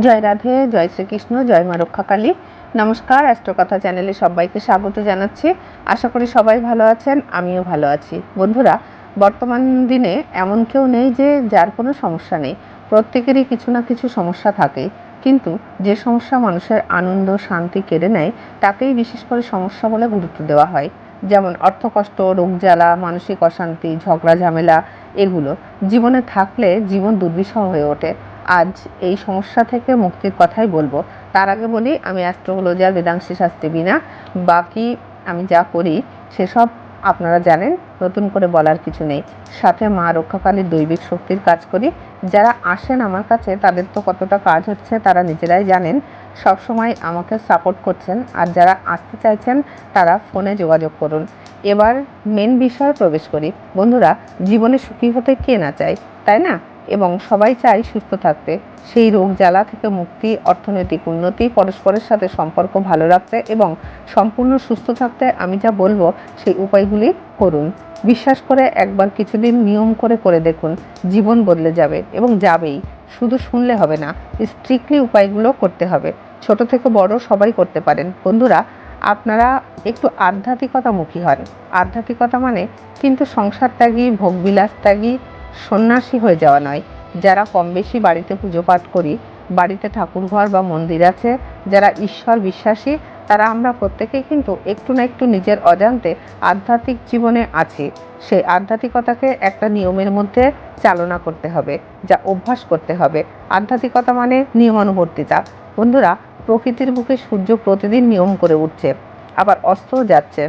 জয় রাধে, জয় শ্রীকৃষ্ণ, জয় মা রক্ষাকালী। নমস্কার, অ্যাস্ট্রোকথা চ্যানেলে সবাইকে স্বাগত জানাচ্ছি। আশা করি সবাই ভালো আছেন, আমিও ভালো আছি। বন্ধুরা, বর্তমান দিনে এমন কেউ নেই যে যার কোনো সমস্যা নেই। প্রত্যেকেরই কিছু না কিছু সমস্যা থাকে। কিন্তু যে সমস্যা মানুষের আনন্দ, শান্তি কেড়ে নেয়, তাকেই বিশেষ করে সমস্যা বলে গুরুত্ব দেওয়া হয়। যেমন অর্থকষ্ট, রোগ জ্বালা, মানসিক অশান্তি, ঝগড়া, ঝামেলা, এগুলো। জীবনে থাকলে জীবন দুর্বিষহ হয়ে ওঠে। আজ এই সমস্যা থেকে মুক্তির কথাই বলব। তার আগে বলি, আমি অ্যাস্ট্রোলজার বেদাংশী শাস্তি বিনা বাকি আমি যা করি সেসব আপনারা জানেন, নতুন করে বলার কিছু নেই। সাথে মা রক্ষাকালীর দৈবিক শক্তির কাজ করি। যারা আসেন আমার কাছে, তাদের তো কতটা কাজ হচ্ছে, তারা নিজেরাই জানেন। সব সময় আমাকে সাপোর্ট করছেন, আর যারা আসতে চাইছেন, তারা ফোনে যোগাযোগ করুন। এবার মেন বিষয়ে প্রবেশ করি। বন্ধুরা, জীবনে সুখী হতে কে না চায়, তাই না? এবং সবাই চায় সুস্থ থাকতে। সেই রোগ জ্বালা থেকে মুক্তি, অর্থনৈতিক উন্নতি, পরস্পরের সাথে সম্পর্ক ভালো রাখতে এবং সম্পূর্ণ সুস্থ থাকতে আমি যা বলব, সেই উপায়গুলি করুন। বিশ্বাস করে একবার কিছুদিন নিয়ম করে করে দেখুন, জীবন বদলে যাবে এবং যাবেই। শুধু শুনলে হবে না স্ট্রিক্টলি উপায়গুলো করতে হবে। ছোট থেকে বড় সবাই করতে পারেন। বন্ধুরা, আপনারা একটু আধ্যাত্মিকতামুখী হন। আধ্যাত্মিকতা মানে কিন্তু সংসার ত্যাগী, ভোগবিলাস ত্যাগী সন্ন্যাসী হয়ে যাওয়া নয়। যারা কম বেশি বাড়িতে পুজো পাঠ করি, বাড়িতে ঠাকুরঘর বা মন্দির আছে, যারা ঈশ্বর বিশ্বাসী, তারা আমরা প্রত্যেকেই কিন্তু একটু না একটু নিজের অজান্তে আধ্যাত্মিক জীবনে আছি। সেই আধ্যাত্মিকতাকে একটা নিয়মের মধ্যে চালনা করতে হবে, যা অভ্যাস করতে হবে। আধ্যাত্মিকতা মানে নিয়মানুবর্তিতা। বন্ধুরা, প্রকৃতির বুকে সূর্য প্রতিদিন নিয়ম করে উঠছে, আবার অস্তও যাচ্ছে।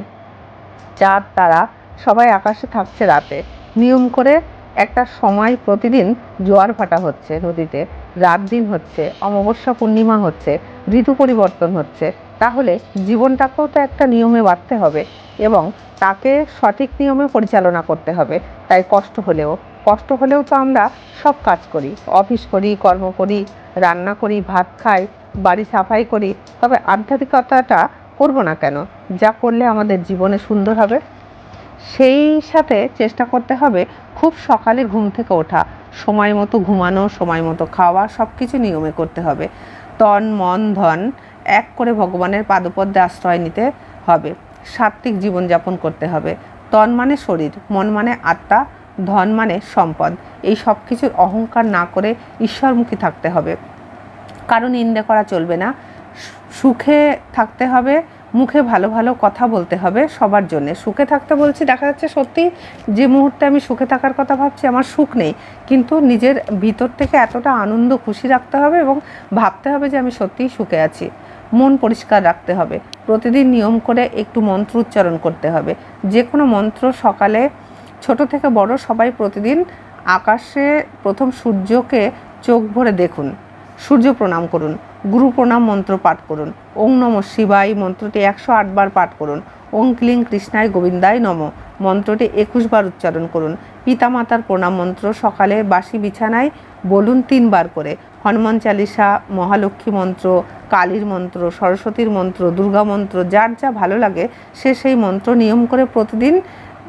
চাঁদ, তারা সবাই আকাশে থাকছে রাতে। নিয়ম করে একটা সময় প্রতিদিন জোয়ার ভাটা হচ্ছে নদীতে, রাত দিন হচ্ছে, অমাবস্যা পূর্ণিমা হচ্ছে, ঋতু পরিবর্তন হচ্ছে, তাহলে জীবনটাকেও তো একটা নিয়মে বাঁধতে হবে এবং তাকে সঠিক নিয়মে পরিচালনা করতে হবে। তাই কষ্ট হলেও কষ্ট হলেও তো আমরা সব কাজ করি, অফিস করি, কর্ম করি, রান্না করি, ভাত খাই, বাড়ি সাফাই করি, তবে আধ্যাত্মিকতাটা করব না কেন? যা করলে আমাদের জীবনে সুন্দর হবে। সেই সাথে চেষ্টা করতে হবে খুব সকালে ঘুম থেকে ওঠা। সময় মতো ঘুমানো, সময় মতো খাওয়া সব কিছু নিয়মে করতে হবে। তন, মন, ধন এক করে ভগবানের পাদপদ্মে আশ্রয় নিতে হবে। সাত্ত্বিক জীবনযাপন করতে হবে। তন মানে শরীর, মন মানে আত্মা, ধন মানে সম্পদ। এই সব কিছুর অহংকার না করে ঈশ্বরমুখী থাকতে হবে। কারও নিন্দে করা চলবে না। সুখে থাকতে হবে। মুখে ভালো ভালো কথা বলতে হবে সবার জন্য। সুখে থাকতে বলছি, দেখা যাচ্ছে সত্যি যে মুহূর্তে আমি সুখে থাকার কথা ভাবছি, আমার সুখ নেই। কিন্তু নিজের ভিতর থেকে এতটা আনন্দ খুশি রাখতে হবে এবং ভাবতে হবে যে আমি সত্যিই সুখে আছি। মন পরিষ্কার রাখতে হবে। প্রতিদিন নিয়ম করে একটু মন্ত্র উচ্চারণ করতে হবে। যে কোনো মন্ত্র সকালে ছোট থেকে বড় সবাই প্রতিদিন আকাশে প্রথম সূর্যকে চোখ ভরে দেখুন। সূর্য প্রণাম করুন, গুরু প্রণাম মন্ত্র পাঠ করুন, ওং নম শিবাই মন্ত্রটি একশো আটবার পাঠ করুন, ওং ক্লিং কৃষ্ণায় গোবিন্দায় নম, মন্ত্রটি একুশ বার উচ্চারণ করুন, পিতামাতার প্রণাম মন্ত্র সকালে বাসি বিছানায় বলুন তিনবার করে, হনুমান চালিসা, মহালক্ষ্মী মন্ত্র, কালীর মন্ত্র, সরস্বতীর মন্ত্র, দুর্গা মন্ত্র, যার যা ভালো লাগে সে সেই মন্ত্র নিয়ম করে প্রতিদিন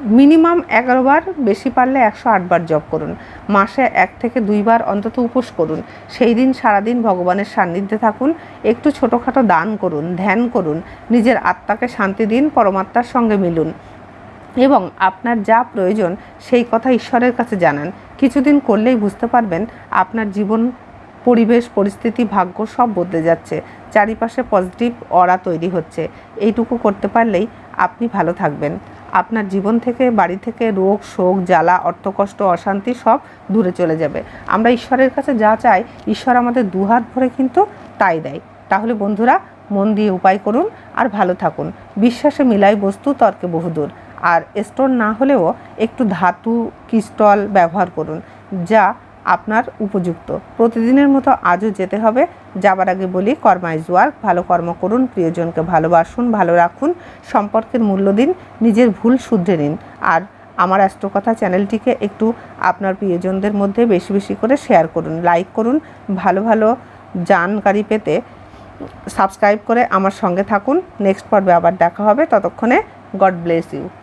মিনিমাম এগারো বার বেশি পারলে একশো আটবার জপ করুন। মাসে এক থেকে দুইবার অন্তত উপোস করুন। সেই দিন সারাদিন ভগবানের সান্নিধ্যে থাকুন। একটু ছোটোখাটো দান করুন, ধ্যান করুন। নিজের আত্মাকে শান্তি দিন, পরমাত্মার সঙ্গে মিলুন। এবং আপনার যা প্রয়োজন সেই কথা ঈশ্বরের কাছে জানান। কিছুদিন করলেই বুঝতে পারবেন আপনার জীবন, পরিবেশ, পরিস্থিতি, ভাগ্য সব বদলে যাচ্ছে। চারিপাশে পজিটিভ অরা তৈরি হচ্ছে। এইটুকু করতে পারলেই আপনি ভালো থাকবেন। আপনার জীবন থেকে, বাড়ি থেকে, রোগ, শোক, জ্বালা, অর্থকষ্ট, অশান্তি সব দূরে চলে যাবে। আমরা ঈশ্বরের কাছে যা চাই, ঈশ্বর আমাদের দুহাত ভরে কিন্তু তাই দেয়। তাহলে বন্ধুরা, মন দিয়ে উপায় করুন আর ভালো থাকুন। বিশ্বাসে মিলাই বস্তু তর্কে বহুদূর। আর স্টোন না হলেও একটু ধাতু ক্রিস্টল ব্যবহার করুন, যা আপনার উপযুক্ত। প্রতিদিনের মতো আজও যেতে হবে। যাবার আগে বলি কর্মাইজ ওয়ার্ক ভালো কর্ম করুন, প্রিয়জনকে ভালোবাসুন, ভালো রাখুন, সম্পর্কের মূল্য দিন, নিজের ভুল শুধরে নিন। আর আমার অ্যাস্ট্রোকথা চ্যানেলটিকে একটু আপনার প্রিয়জনদের মধ্যে বেশি বেশি করে শেয়ার করুন, লাইক করুন, ভালো ভালো জানকারি পেতে সাবস্ক্রাইব করে আমার সঙ্গে থাকুন। নেক্সট পর্বে আবার দেখা হবে। ততক্ষণে গড ব্লেস ইউ।